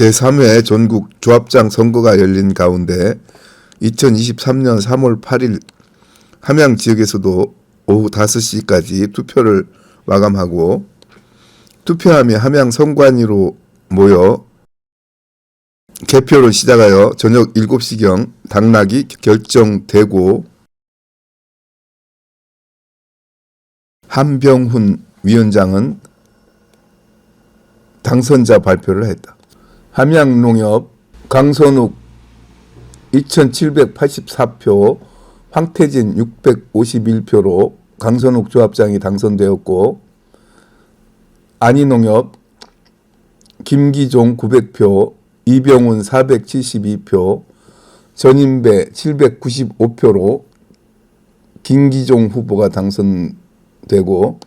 제3회 전국 조합장 선거가 열린 가운데 2023년 3월 8일 함양 지역에서도 오후 5시까지 투표를 마감하고 투표함이 함양 선관위로 모여 개표를 시작하여 저녁 7시경 당락이 결정되고 한병훈 위원장은 당선자 발표를 했다. 함양농협 강선욱 2784표, 황태진 651표로 강선욱 조합장이 당선되었고 안희농협 김기종 900표, 이병훈 472표, 전인배 795표로 김기종 후보가 당선되고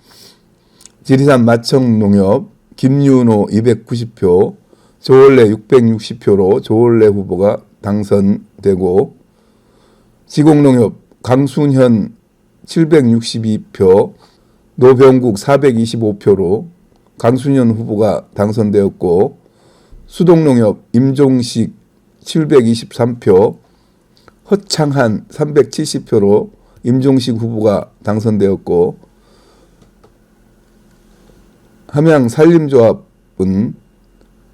지리산 마청농협 김윤호 290표, 조원래 660표로 조원래 후보가 당선되고 지공농협 강순현 762표, 노병국 425표로 강순현 후보가 당선되었고 수동농협 임종식 723표, 허창한 370표로 임종식 후보가 당선되었고 함양 산림조합은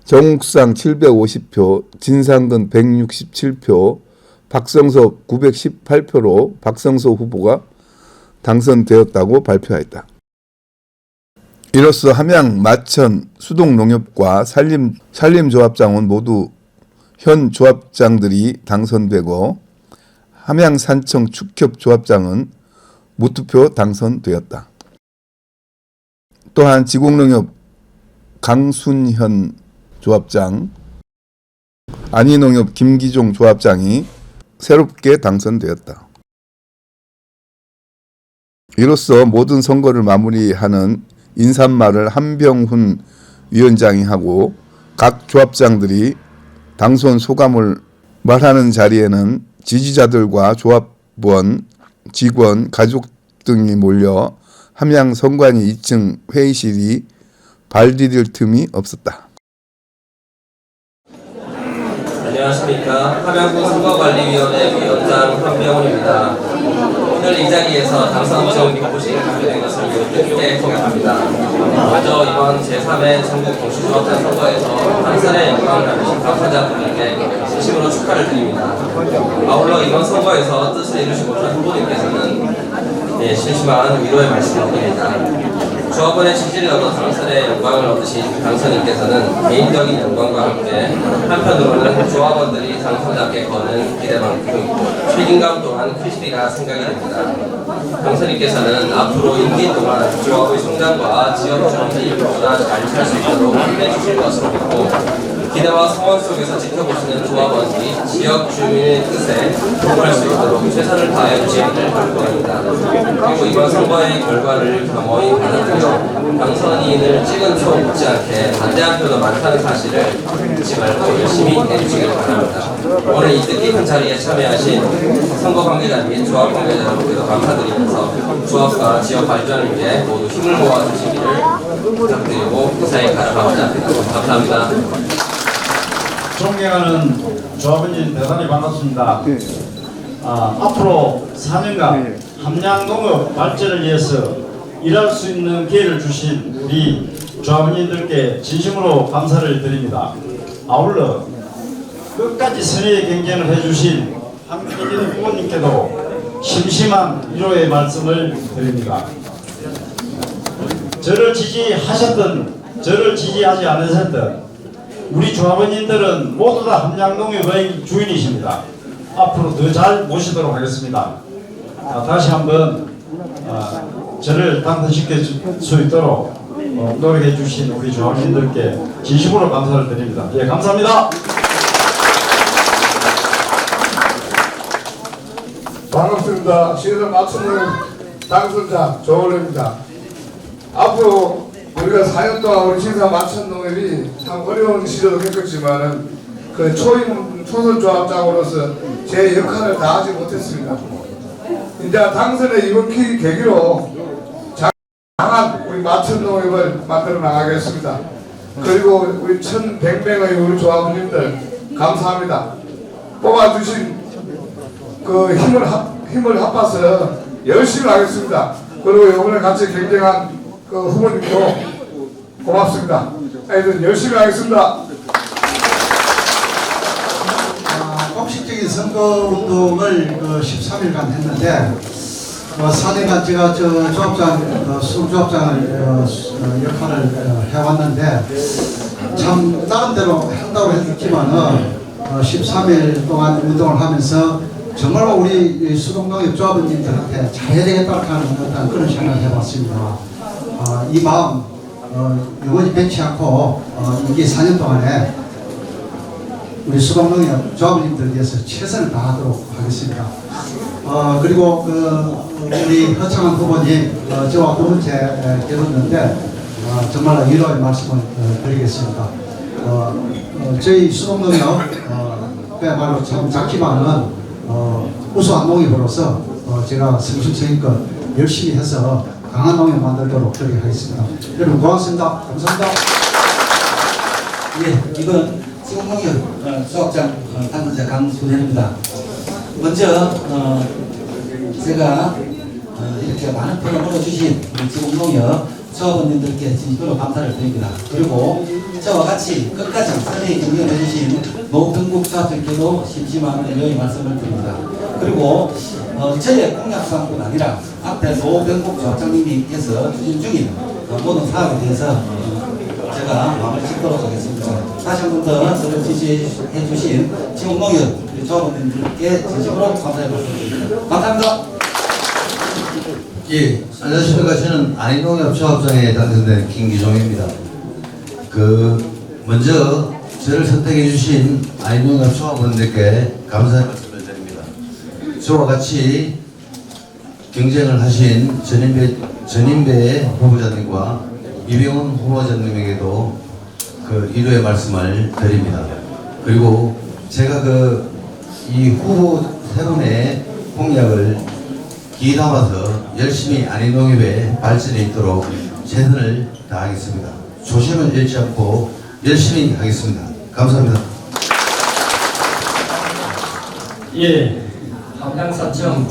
정욱상 750표, 진상근 167표, 박성섭 918표로 박성섭 후보가 당선되었다고 발표했다. 이로써 함양 마천 수동농협과 산림 산림조합장은 모두 현 조합장들이 당선되고 함양 산청 축협조합장은 무투표 당선되었다. 또한 지공농협 강순현 조합장, 안희농협 김기종 조합장이 새롭게 당선되었다. 이로써 모든 선거를 마무리하는 인사말을 한병훈 위원장이 하고 각 조합장들이 당선 소감을 말하는 자리에는 지지자들과 조합원, 직원, 가족 등이 몰려 함양 선관위 2층 회의실이 발 디딜 틈이 없었다. 안녕하십니까. 함양군 선거관리위원회 위원장 황병훈입니다. 오늘 이 자리에서 당선 정 기부식 발표된 것을 뜻깊게 통합니다. 먼저 이번 제3회 전국 동시조합장 선거에서 당선의 영광을 받으신 당선자분들께 진심으로 축하를 드립니다. 아울러 이번 선거에서 뜻을 이루지 못한 후보님께서는 예, 심심한 위로의 말씀을 드립니다. 지지를 얻어 당선의 영광을 얻으신 당선인께서는 개인적인 영광과 함께 한편으로는 조합원들이 당선자께 거는 기대만큼 책임감 또한 크시리라 생각이 됩니다. 당선인께서는 앞으로 임기 동안 조합의 성장과 지역 주민이 보다 잘살수 있도록 힘내주실 것으로 믿고 기대와 소원 속에서 지켜보시는 조합원이 지역 주민의 뜻에 도움할 수 있도록 최선을 다해 주시기를 바랍니다. 그리고 이번 선거의 결과를 겸허히 받아들여 당선인을 찍은 표 못지 않게 반대한 표도 많다는 사실을 잊지 말고 열심히 해주시길 바랍니다. 오늘 이 뜻깊은 자리에 참여하신 선거 관계자 및 조합 관계자 여러분께도 감사드리면서 조합과 지역 발전을 위해 모두 힘을 모아 주시기를 부탁드리고 인사에 가름합니다. 감사합니다. 존경하는 조합원님 대단히 반갑습니다. 아, 앞으로 4년간 함양농업 발전을 위해서 일할 수 있는 기회를 주신 우리 조합원님들께 진심으로 감사를 드립니다. 아울러 끝까지 선의의 경쟁을 해주신 한민진 후보님께도 심심한 위로의 말씀을 드립니다. 저를 지지하셨든 저를 지지하지 않으셨든 우리 조합원님들은 모두 다 함양농협의 주인이십니다. 앞으로 더 잘 모시도록 하겠습니다. 아, 다시 한번 아, 저를 당선시킬 수 있도록 어, 노력해 주신 우리 조합원님들께 진심으로 감사를 드립니다. 예, 감사합니다. 반갑습니다. 시에서 맞추는 당선자 조원래입니다. 앞으로 우리가 4년 동안 우리 신사 마천 농협이 참 어려운 시절을 겪었지만은 그 초임 초선 조합장으로서 제 역할을 다하지 못했습니다. 이제 당선의 이번 기 계기로 강한 우리 마천 농협을 만들어 나가겠습니다. 그리고 우리 1100명의 우리 조합원님들 감사합니다. 뽑아주신 그 힘을 합, 힘을 합해서 열심히 하겠습니다. 그리고 이번에 같이 경쟁한 그 후보님도 고맙습니다. 하여튼 열심히 하겠습니다. 아, 공식적인 선거 운동을 그 13일간 했는데 어, 4년간 제가 저 조합장, 어, 수조합장을 어, 수- 어, 역할을 어, 해왔는데 참 나름대로 한다고 했지만은 어, 13일 동안 운동을 하면서 정말로 우리 수동농협 조합원님들한테 잘해야 되겠다 하는 어떤 그런 생각을 해봤습니다. 어, 이 마음 어, 영원히 변치 않고 어, 이게 4년 동안에 우리 수동농협 조합원님들 위해서 최선을 다하도록 하겠습니다. 어, 그리고 그 우리 허창한 후보님 어, 저와 두 번째 에, 결혼인데 어, 정말 위로의 말씀을 어, 드리겠습니다. 어, 어, 저희 수동농협 어, 그야말로 참 작지만은 어, 우수한 농협으로서 어, 제가 성실성의껏 열심히 해서 강한 농협 만들도록 노력하겠습니다. 여러분 고맙습니다. 감사합니다. 예, 이번 지금공역 어, 수학장 어, 당선자 강순현입니다. 먼저 어, 제가 어, 이렇게 많은 표를 우리 지금공역 수학원님들께 진심으로 감사를 드립니다. 그리고 저와 같이 끝까지 선생님 경영해 주신 노평국 수학장께도 심심한 의료의 말씀을 드립니다. 그리고 어, 저의 공약사항뿐 아니라 앞에 노평국 수학장님께서 추진 중인 어, 모든 사업에 대해서 어, 제가 마음을 짓도록 하겠습니다. 다시 한 번 더 저를 지지해 주신 우리 조합원님들께 진심으로 감사의 말씀드립니다. 감사합니다. 예, 안녕하십니까. 저는 안인농협 조합장에 당선된 김기종입니다. 그, 먼저 저를 선택해 주신 안인농협 조합원들께 감사의 말씀을 드립니다. 저와 같이 경쟁을 하신 전인배, 전인배 후보자님과 이병훈 후보자님에게도 그 이루의 말씀을 드립니다. 그리고 제가 그 이 후보 세 분의 공약을 기 담아서 열심히 안인농협의 발전에 있도록 최선을 다하겠습니다. 조심을 잃지 않고 열심히 하겠습니다. 감사합니다. 예, 함양사청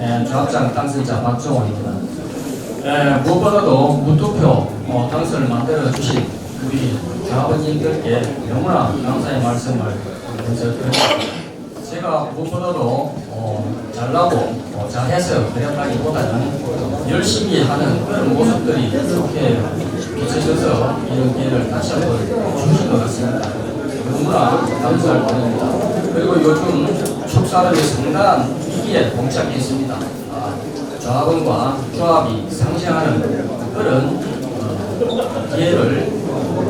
에, 조합장 당선자 박정원입니다. 에, 무엇보다도 무투표 어, 당선을 만들어 주신 우리 조합원님들께 너무나 감사의 말씀을 드립니다. 제가 무엇보다도 어, 잘나고 어, 잘해서 그랬다기보다는 열심히 하는 그런 모습들이 이렇게 비춰져서 이런 기회를 다시 한번 주신 것 같습니다. 너무나 감사를 드립니다. 그리고 요즘 축사업이 상당한 위기에 봉착해 있습니다. 아, 조합원과 조합이 상생하는 그런 어, 기회를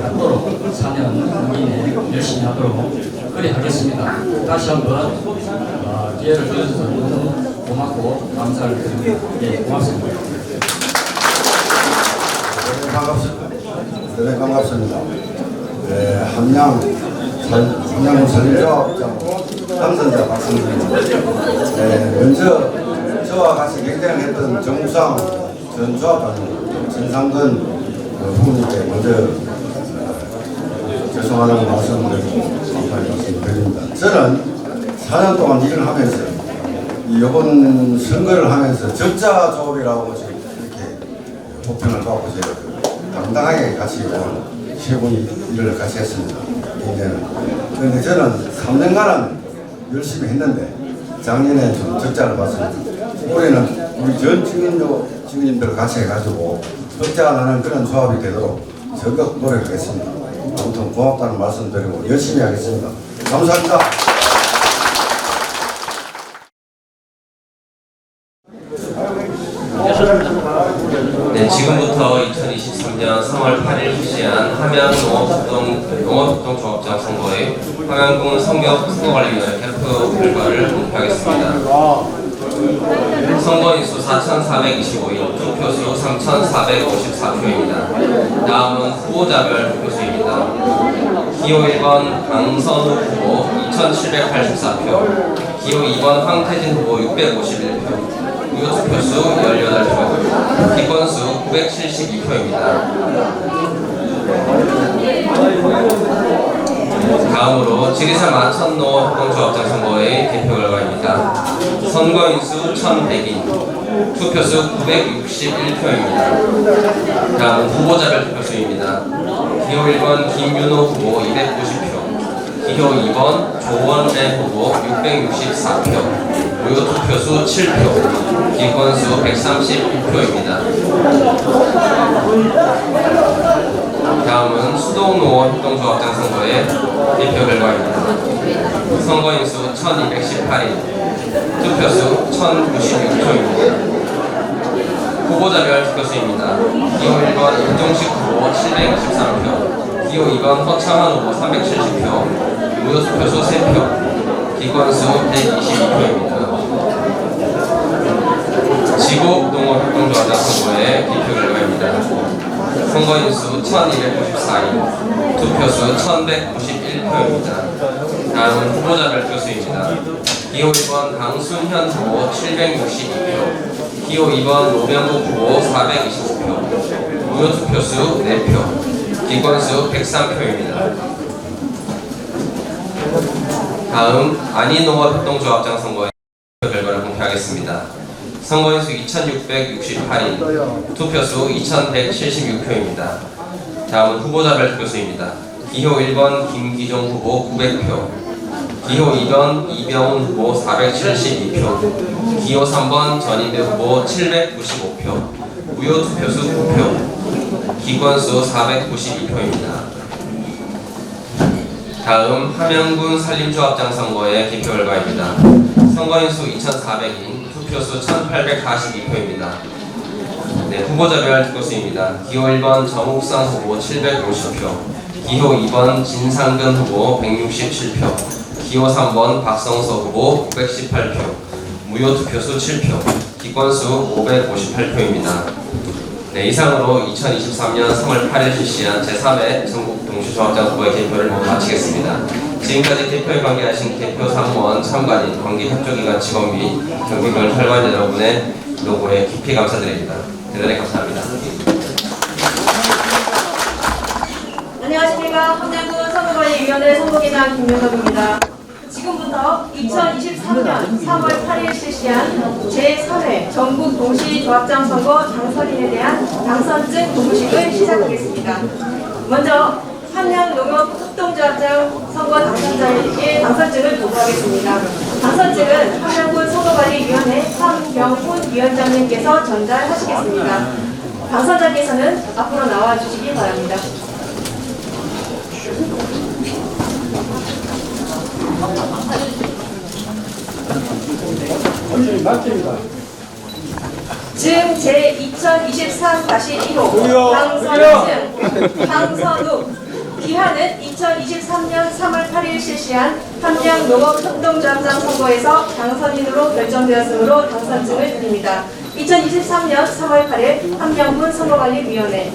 갖도록 4년 이내에 열심히 하도록 그리 하겠습니다. 다시 한번 어, 기회를 주셔서 너무 고맙고 감사를 드립니다. 예, 고맙습니다. 네, 반갑습니다. 네, 반갑습니다. 네, 함양, 산- 함양 산조합장 당선자 박승준입니다. 네, 먼저 저와 같이 경쟁했던 정우상 전 조합장, 전상근 그 후보님께 먼저 어, 죄송하다는 감사의 말씀드립니다. 저는 4년 동안 일을 하면서 이 이번 선거를 하면서 적자 조합이라고 지금 이렇게 호평을 받고 제가 그 당당하게 같이 세 분이 일을 같이 했습니다. 이제는. 그런데 저는 3년간은 열심히 했는데 작년에 좀 적자를 봤습니다. 올해는 우리 전 직원도 직원님들 같이 해가지고 적자가 나는 그런 조합이 되도록 적극 노력하겠습니다. 아무튼 고맙다는 말씀 드리고 열심히 하겠습니다. 감사합니다. 네, 지금부터 2023년 3월 8일 실시한 함양 농업협동 농업협동조합장 선거의 함양군 성격 선거관리위원회 개표 결과를 공표하겠습니다. 선거인수 4,425인, 투표수 3,454표입니다. 다음은 후보자별 투표수입니다. 기호 1번 강선우 후보 2,784표, 기호 2번 황태진 후보 651표, 무효 투 표수 18표, 기권수 972표입니다. 다음으로 지리산 마천로 협동조합장 선거의 개표 결과입니다. 선거인수 1100인, 투표수 961표입니다. 다음은 후보자별 투표수입니다. 기호 1번 김윤호 후보 290표, 기호 2번 조원래 후보 664표, 무효 투표수 7표, 기권수 139표입니다. 다음은 수동노원 협동조합장 선거의 개표 결과입니다. 선거인수 1218인, 투표수 1096표입니다. 후보자별 투표수입니다. 기호 1번 임종식 후보 763표, 기호 2번 허창한 후보 370표, 무효 투표수 3표, 기권수 122표입니다. 농업 협동조합장 선거의 개표 결과입니다. 선거인수 1294인, 투표수 1191표입니다. 다음은 후보자별 투표수입니다. 기호 1번 강순현 후보 762표, 기호 2번 노병국 후보 429표, 무효 투표수 4표, 기권수 103표입니다. 다음 안희농업 협동조합장 선거의 결과를 공개하겠습니다. 선거인수 2,668인, 투표수 2,176표입니다. 다음은 후보자별 투표수입니다. 기호 1번 김기종 후보 900표, 기호 2번 이병훈 후보 472표, 기호 3번 전인배 후보 795표, 무효 투표수 9표, 기권수 492표입니다. 다음 함영군 산림조합장 선거의 개표 결과입니다. 선거인수 2,400인, 투표수 1,842표입니다. 네, 후보자별 투표수입니다. 기호 1번 정욱상 후보 750표, 기호 2번 진상근 후보 167표, 기호 3번 박성서 후보 918표, 무효 투표수 7표, 기권수 558표입니다. 네, 이상으로 2023년 3월 8일 실시한 제3회 전국 동시조합장 후보의 개표를 모두 마치겠습니다. 지금까지 개표에 관계하신 개표 사무원, 참관인, 관계협조기관 직원 및 경비별 혈관 여러분의 노고에 깊이 감사드립니다. 대단히 감사합니다. 안녕하십니까. 함양군 선거관리위원회 선거기장 김명섭입니다. 지금부터 2023년 3월 8일 실시한 제3회 전국 동시조합장 선거 당선인에 대한 당선증 공식을 시작하겠습니다. 먼저 함양농업 협동조합장 선거 당선자에게 당선증을 보고하겠습니다. 당선증은 함양군 선거관리위원회 황병훈 위원장님께서 전달하시겠습니다. 당선자께서는 앞으로 나와 주시기 바랍니다. 증 제2023-1호 당선증 황선욱 기한은 2023년 3월 8일 실시한 함양 농업협동조합장 선거에서 당선인으로 결정되었으므로 당선증을 드립니다. 2023년 3월 8일 함양군 선거관리위원회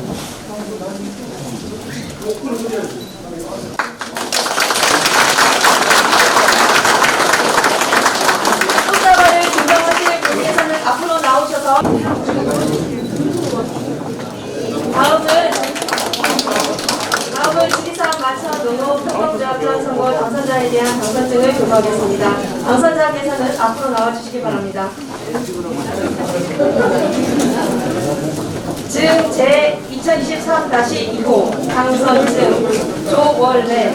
꽃다발을 증정하실 분께서는 앞으로 나오셔서 다음은 지리산 마천 농업 협동조합장 선거 당선자에 대한 당선증을 교부하겠습니다. 당선자께서는 앞으로 나와주시기 바랍니다. 증 제2023-2호 당선증 조원래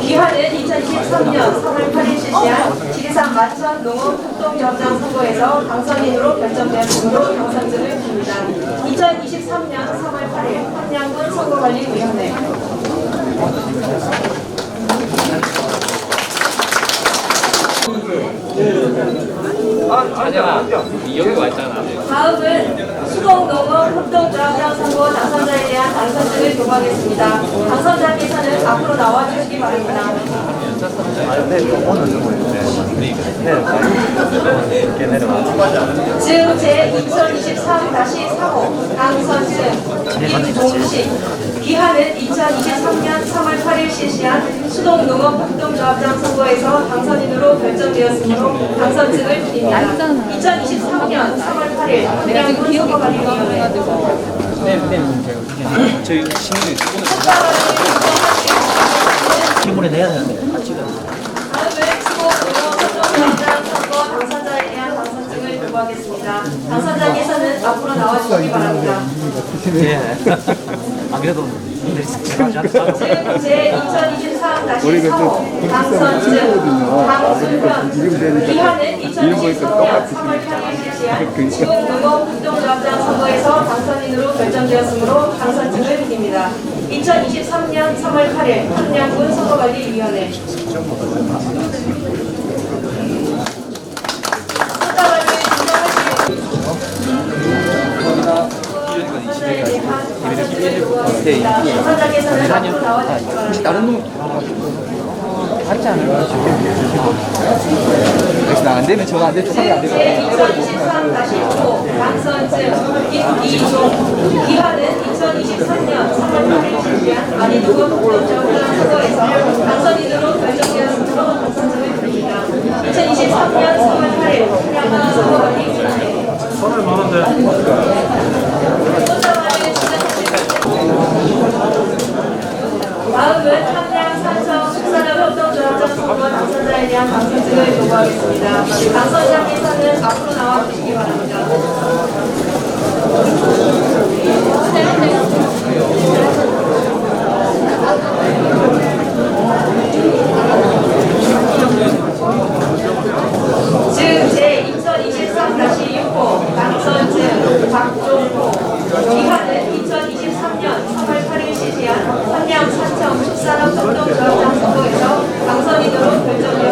기한은 2023년 3월 8일 실시한 지리산 마천 농업 협동조합장 선거에서 당선인으로 결정되었으므로 당선증을 드립니다. 2023년 3월 8일 함양군 선거관리위원회 다음은 수동 농업 협동조합장 선거 당선자에 대한 당선증을 교부하겠습니다. 당선자께서는 앞으로 나와주시기 바랍니다. 증 제2023-4호 당선증 김종식 기한은 2023년 3월 8일 실시한 수동농업 협동조합장 선거에서 당선인으로 결정되었으므로 당선증을 드립니다. 2023년 3월 8일 함양군 선거관리위원회 신문에 내야 되는데. 다음은 수고 의원 선거 당선자에 대한 당선증을 요구 하겠습니다. 당선자께서는 앞으로 나와주시기 바랍니다. 안 그래도 제 2023-4호 당선 증 강순현 이하는 2023년 3월 8일 실시한 중국무공 운동조합장 선거에서 당선인으로 결정되었으므로 당선증을 드립니다. 2023년 3월 8일 함양군 선거관리위원회 진정하시기 당선자께서는 앞으로 나와주시기 바랍니다. 제2023-5 당선증 김이종 기한은 2023년 3월 8일 실시한 아리누군 공동정부장 선거에서 당선인으로 결정되었으므로 당선증을 드립니다. 2023년 3월 8일 한양군 선거관리위원회 손자만을 다음은 함양 산성 축산업 협동조합장 선거 당선자에 대한 당선증을 요구하겠습니다. 당선자께서는 앞으로 나와 주시기 바랍니다. 지금 제 2023-6호 당선증 박종호 기한은 2023년 3월 8일 실시한 함양 축산업 협동조합장 선거에서 당선인으로 결정되었으